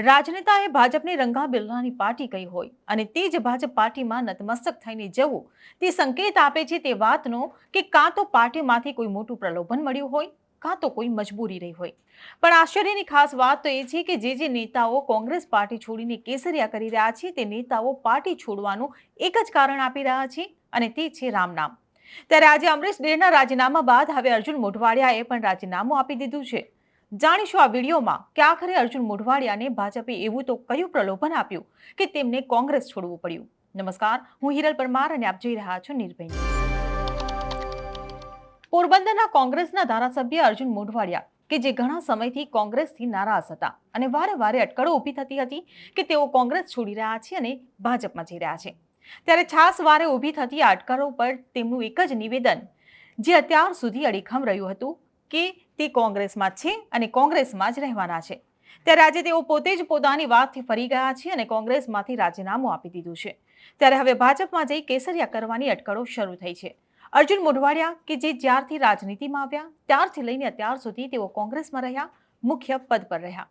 રાજનેતાએ ભાજપને રંગા બિલવાની પાર્ટી કહી હોય અને તે જ ભાજપ પાર્ટીમાં નતમસ્તક થઈને જવું તે સંકેત આપે છે તે વાતનો કે કાં તો પાર્ટીમાંથી કોઈ મોટું પ્રલોભન મળ્યું હોય, કાં તો કોઈ મજબૂરી રહી હોય. પણ આશ્ચર્યની ખાસ વાત તો એ છે કે જે જે નેતાઓ કોંગ્રેસ પાર્ટી છોડીને કેસરિયા કરી રહ્યા છે, તે નેતાઓ પાર્ટી છોડવાનું એક જ કારણ આપી રહ્યા છે અને તે છે રામનામ ત્યારે આજે અમરીશ ડેરના રાજીનામા બાદ હવે અર્જુન મોઢવાડિયાએ પણ રાજીનામું આપી દીધું છે. જાણીશું આ વિડીયોમાં કે આખરે અર્જુન મોઢવાડિયાને ભાજપે એવું તો કયું પ્રલોભન આપ્યું કે તેમને કોંગ્રેસ છોડવું પડ્યું? નમસ્કાર, હું હિરલ પરમાર અને આપ જોઈ રહ્યા છો નિર્ભય પોરબંદરના કોંગ્રેસના ધારાસભ્ય અર્જુન મોઢવાડિયા, કે જે ઘણા સમયથી કોંગ્રેસથી નારાજ હતા અને વારે વારે અટકળો ઊભી થતી હતી કે તેઓ કોંગ્રેસ છોડી રહ્યા છે અને ભાજપમાં જઈ રહ્યા છે. ત્યારે છાસ વારે ઊભી થતી આ અટકળો પર તેમનું એક જ નિવેદન, જે અત્યાર સુધી અડીખમ રહ્યું હતું કે તે કોંગ્રેસમાં છે અને કોંગ્રેસમાં જ રહેવાના છે. ત્યારે આજે તેઓ પોતે જ પોતાની વાતથી ફરી ગયા છે અને કોંગ્રેસમાંથી રાજીનામું આપી દીધું છે. ત્યારે હવે ભાજપમાં જઈ કેસરિયા કરવાની અટકળો શરૂ થઈ છે. અર્જુન મોઢવાડિયા કે જે જ્યારથી રાજનીતિમાં આવ્યા, ત્યારથી લઈને અત્યાર સુધી તેઓ કોંગ્રેસમાં રહ્યા, મુખ્ય પદ પર રહ્યા.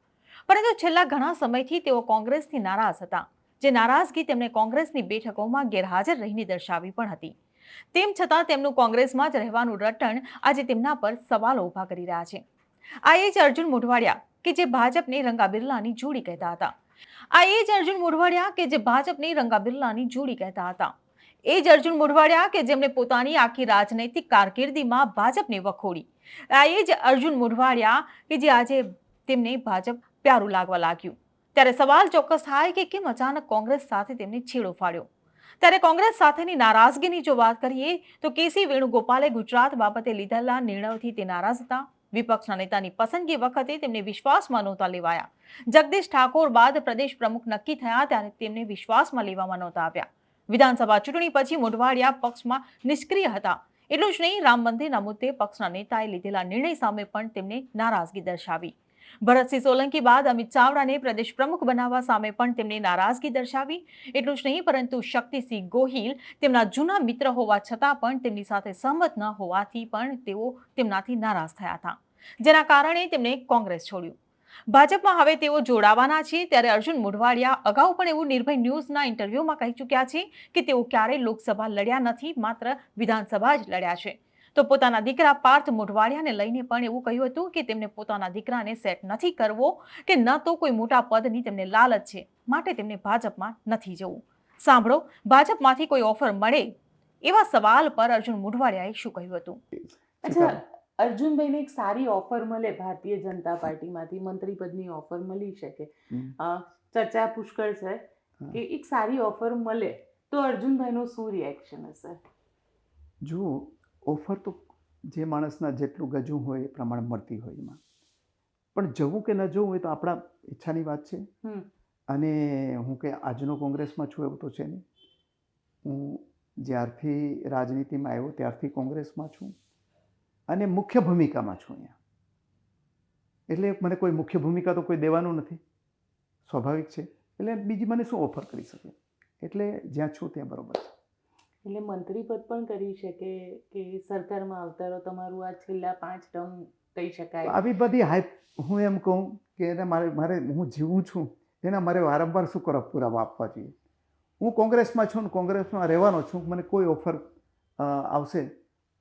પરંતુ છેલ્લા ઘણા સમયથી તેઓ કોંગ્રેસથી નારાજ હતા, જે નારાજગી તેમણે કોંગ્રેસની બેઠકોમાં ગેરહાજર રહીને દર્શાવી પણ હતી. તેમ છતાં તેમનું કોંગ્રેસમાં જ રહેવાનું રટણ આજે તેમના પર સવાલો ઊભા કરી રહ્યા છે. આ એ જ અર્જુન મોઢવાડિયા કે જે ભાજપને રંગા બિરલાની જોડી કહેતા હતા. આ એ જ અર્જુન મોઢવાડિયા કે જે ભાજપને રંગા બિરલાની જોડી કહેતા હતા. એ જ અર્જુન મોઢવાડિયા કે જેમણે પોતાની આખી રાજનૈતિક કારકિર્દીમાં ભાજપને વખોડી. આ એ જ અર્જુન મોઢવાડિયા કે જે આજે તેમને ભાજપ પ્યારું લાગવા લાગ્યું. ત્યારે સવાલ ચોક્કસ થાય કે કેમ અચાનક કોંગ્રેસ સાથે તેમને છેડો ફાડ્યો? ત્યારે કોંગ્રેસ સાથેની નારાજગીની જો વાત કરીએ, તો કેસી વેણુગોપાલે ગુજરાત બાબતે લીધેલા નિર્ણયોથી તે નારાજ હતા. વિપક્ષના નેતાની પસંદગી વખતે તેમને વિશ્વાસમાં નહોતા લેવાયા. જગદીશ ઠાકોર બાદ પ્રદેશ પ્રમુખ નક્કી થયા ત્યારે તેમને વિશ્વાસમાં લેવામાં નહોતા આવ્યા. વિધાનસભા ચૂંટણી પછી મોઢવાડિયા પક્ષમાં નિષ્ક્રિય હતા. એટલું જ નહીં, રામ મંદિરના મુદ્દે પક્ષના નેતાએ લીધેલા નિર્ણય સામે પણ તેમને નારાજગી દર્શાવી. ભરતસિંહ સોલંકી બાદ અમિત ચાવડાને પ્રદેશ પ્રમુખ બનાવવા સામે પણ તેમને નારાજગી દર્શાવી. એટલું જ નહીં, પરંતુ શક્તિસિંહ ગોહિલ તેમના જૂના મિત્ર હોવા છતાં પણ તેમની સાથે સહમત ન હોવાથી પણ તેઓ તેમનાથી નારાજ થયા હતા. જેના કારણે તેમણે કોંગ્રેસ છોડ્યું. ભાજપમાં હવે તેઓ જોડાવાના છે, ત્યારે અર્જુન મોઢવાડિયા અગાઉ પણ એવું નિર્ભય ન્યૂઝના ઇન્ટરવ્યુમાં કહી ચૂક્યા છે કે તેઓ ક્યારેય લોકસભા લડ્યા નથી, માત્ર વિધાનસભા જ લડ્યા છે. તો પોતાના દીકરા પાર્થ મોઢવાડિયાને લઈને પણ એવું કહ્યું હતું કે તેમને પોતાના દીકરાને સેટ નથી કરવો કે ન તો કોઈ મોટા પદની તેમને લાલચ છે માટે તેમને ભાજપમાં નથી જવું. સાંભળો ભાજપમાંથી કોઈ ઓફર મળે એવા સવાલ પર અર્જુન મોઢવાડિયાએ શું કહ્યું હતું? અચ્છા અર્જુનભાઈને એક સારી ઓફર મળે ભારતીય જનતા પાર્ટીમાંથી મંત્રી પદની ઓફર મળી શકે. ચર્ચા પુષ્કળ છે કે એક સારી ઓફર મળે તો અર્જુનભાઈનું શું રિએક્શન હશે? જો ઓફર તો જે માણસના જેટલું ગજું હોય એ પ્રમાણે મળતી હોય એમાં. પણ જવું કે ન જવું હોય તો આપણા ઈચ્છાની વાત છે. અને હું કે આજનો કોંગ્રેસમાં છું એવું તો છે નહીં. હું જ્યારથી રાજનીતિમાં આવ્યો ત્યારથી કોંગ્રેસમાં છું. અને મુખ્ય ભૂમિકામાં છું અહીંયા. એટલે મને કોઈ મુખ્ય ભૂમિકા તો કોઈ દેવાનું નથી. સ્વાભાવિક છે. એટલે બીજી મને શું ઓફર કરી શકે? એટલે જ્યાં છું ત્યાં બરોબર છે. એટલે મંત્રી પદ પણ કરી શકે કે સરકારમાં અવતારો તમારું આ છેલ્લા પાંચ ટર્મ કહી શકાય. આવી બધી હાઈપ હું એમ કહું કે એને મારે મારે હું જીવું છું એના મારે વારંવાર શું કરવા પુરાવા આપવા જોઈએ. હું કોંગ્રેસમાં છું ને કોંગ્રેસમાં રહેવાનો છું મને કોઈ ઓફર આવશે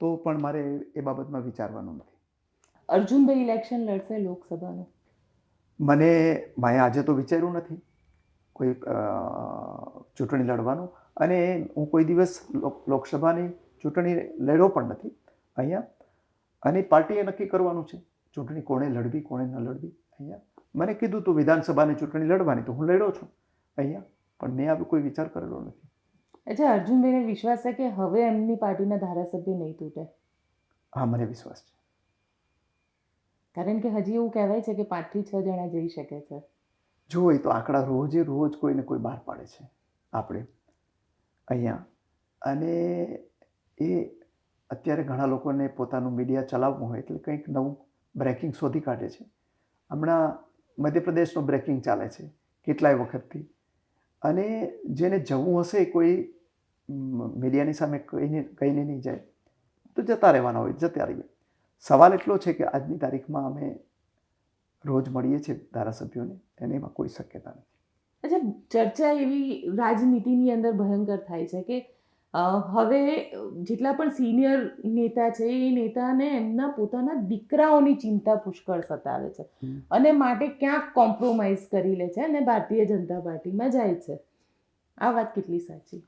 તો પણ મારે એ બાબતમાં વિચારવાનું નથી. અર્જુનભાઈ ઇલેક્શન લડશે લોકસભાનું? મને મેં આજે તો વિચાર્યું નથી. કોઈ ચૂંટણી લડવાનું. અને હું કોઈ દિવસ લોકસભાની ચૂંટણી લડ્યો પણ નથી અહીંયા. અને પાર્ટીએ નક્કી કરવાનું છે ચૂંટણી કોણે લડવી કોણે ન લડવી અહીંયા. મને કીધું તું વિધાનસભાની ચૂંટણી લડવાની તો હું લડ્યો છું અહીંયા પણ મેં આવી કોઈ વિચાર કરેલો નથી. અચ્છા અર્જુનભાઈને વિશ્વાસ છે કે હવે એમની પાર્ટીના ધારાસભ્ય નહીં તૂટે? હા મને વિશ્વાસ છે. કારણ કે હજી એવું કહેવાય છે કે પાંચથી છ જણા જઈ શકે છે. જો એ તો આંકડા રોજે રોજ કોઈને કોઈ બહાર પાડે છે આપણે. અહીંયા. અને એ અત્યારે ઘણા લોકોને પોતાનું મીડિયા ચલાવવું હોય એટલે કંઈક નવું બ્રેકિંગ શોધી કાઢે છે. હમણાં મધ્યપ્રદેશનો બ્રેકિંગ ચાલે છે કેટલાય વખતથી. અને જેને જવું હશે કોઈ મીડિયાની સામે કહીને કહીને નહીં જાય, તો જતા રહેવાના હોય, જતા રહીએ. સવાલ એટલો છે કે આજની તારીખમાં અમે રોજ મળીએ છીએ ધારાસભ્યોને એને એમાં કોઈ શક્યતા નથી. અચ્છા ચર્ચા એવી રાજનીતિની અંદર ભયંકર થાય છે કે હવે જેટલા પણ સિનિયર નેતા છે એ નેતાને એમના પોતાના દીકરાઓની ચિંતા પુષ્કળ સતાવે છે. અને માટે ક્યાંક કોમ્પ્રોમાઇઝ કરી લે છે અને ભારતીય જનતા પાર્ટીમાં જાય છે. આ વાત કેટલી સાચી?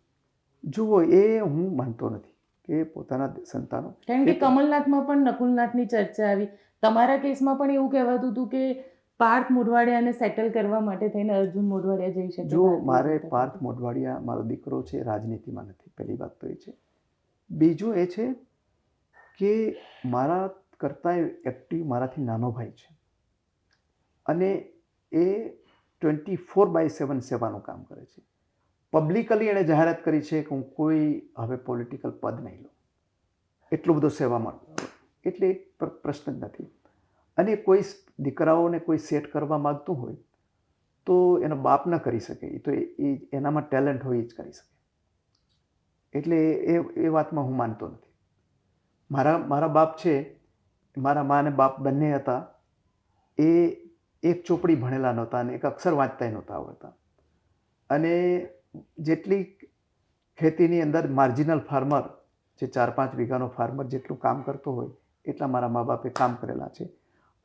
જુઓ એ હું માનતો નથી કે પોતાના સંતાનો કારણ કે કમલનાથમાં પણ નકુલનાથની ચર્ચા આવી. તમારા કેસમાં પણ એવું કહેવાતું હતું કે પાર્થ મોઢવાડિયાને સેટલ કરવા માટે થઈને અર્જુન મોઢવાડિયા જઈ શકે જો મારે પાર્થ મોઢવાડિયા મારો દીકરો છે રાજનીતિમાં નથી પહેલી વાત તો એ છે. બીજું એ છે કે મારા કરતાં એક્ટિવ મારાથી નાનો ભાઈ છે. અને એ ટ્વેન્ટી ફોર બાય સેવન સેવાનું કામ કરે છે. પબ્લિકલી એણે જાહેરાત કરી છે કે હું કોઈ હવે પોલિટિકલ પદ નહીં લઉં. એટલું બધું સેવામાં એટલે પ્રશ્ન જ નથી. અને કોઈ દીકરાઓને કોઈ સેટ કરવા માગતું હોય, તો એનો બાપ ન કરી શકે. એ તો એ એનામાં ટેલેન્ટ હોય એ જ કરી શકે. એટલે એ એ વાતમાં હું માનતો નથી. મારા મારા બાપ છે, મારા મા અને બાપ બંને હતા. એ એક ચોપડી ભણેલા નહોતા અને એક અક્ષર વાંચતાય નહોતા આવડતા. અને જેટલી ખેતીની અંદર માર્જિનલ ફાર્મર જે ચાર પાંચ વીઘાનો ફાર્મર જેટલું કામ કરતો હોય એટલા મારા મા બાપે કામ કરેલા છે.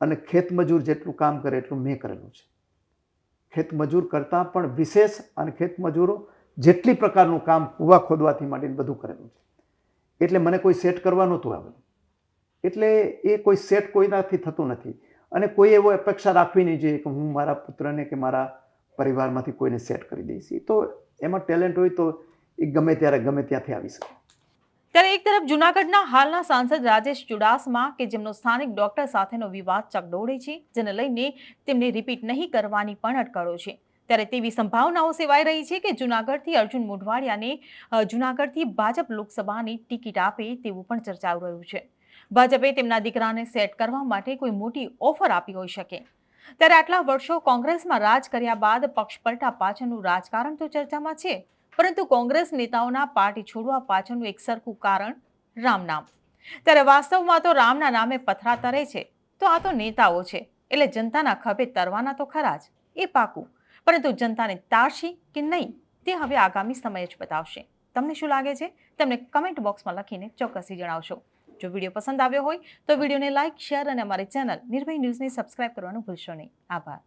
અને ખેતમજૂર જેટલું કામ કરે એટલું મેં કરેલું છે. ખેતમજૂર કરતાં પણ વિશેષ અને ખેતમજૂરો જેટલી પ્રકારનું કામ કૂવા ખોદવાથી માંડીને બધું કરેલું છે. એટલે મને કોઈ સેટ કરવા નહોતું આવેલું. એટલે એ કોઈ સેટ કોઈનાથી થતું નથી. અને કોઈ એવો અપેક્ષા રાખવી નહીં જોઈએ કે હું મારા પુત્રને કે મારા પરિવારમાંથી કોઈને સેટ કરી દઈશ. તો એમાં ટેલેન્ટ હોય તો એ ગમે ત્યારે ગમે ત્યાંથી આવી શકે. ત્યારે એક તરફ જૂનાગઢના હાલના સાંસદ રાજેશ ચુડાસમા કે જેમનો સ્થાનિક ડોક્ટર સાથેનો વિવાદ ચકડોળે છે, જેને લઈને તેમને રિપીટ નહીં કરવાની પણ અટકળો છે. ત્યારે તેવી સંભાવનાઓ સેવાઈ રહી છે કે જૂનાગઢથી અર્જુન મોઢવાડિયાને જૂનાગઢથી ભાજપ લોકસભાની ટિકિટ આપે તેવું પણ ચર્ચાઈ રહ્યું છે. ભાજપે તેમના દીકરાને સેટ કરવા માટે કોઈ મોટી ઓફર આપી હોઈ શકે. ત્યારે આટલા વર્ષો કોંગ્રેસમાં રાજ કર્યા બાદ પક્ષ પલટા પાછળનું રાજકારણ તો ચર્ચામાં છે. પરંતુ કોંગ્રેસ નેતાઓના પાર્ટી છોડવા પાછળનું એક સરખું કારણ રામ નામ ત્યારે વાસ્તવમાં તો રામના નામે પથરા તરે છે. તો આ તો નેતાઓ છે. એટલે જનતાના ખભે તરવાના તો ખરા જ. એ પાકું. પરંતુ જનતાને તારશી કે નહીં, તે હવે આગામી સમય જ બતાવશે. તમને શું લાગે છે? તમને કમેન્ટ બોક્સમાં લખીને ચોક્કસથી જણાવશો. જો વીડિયો પસંદ આવ્યો હોય, તો વિડીયોને લાઇક શેર અને અમારી ચેનલ નિર્ભય ન્યૂઝને સબસ્ક્રાઇબ કરવાનું ભૂલશો નહીં. આભાર.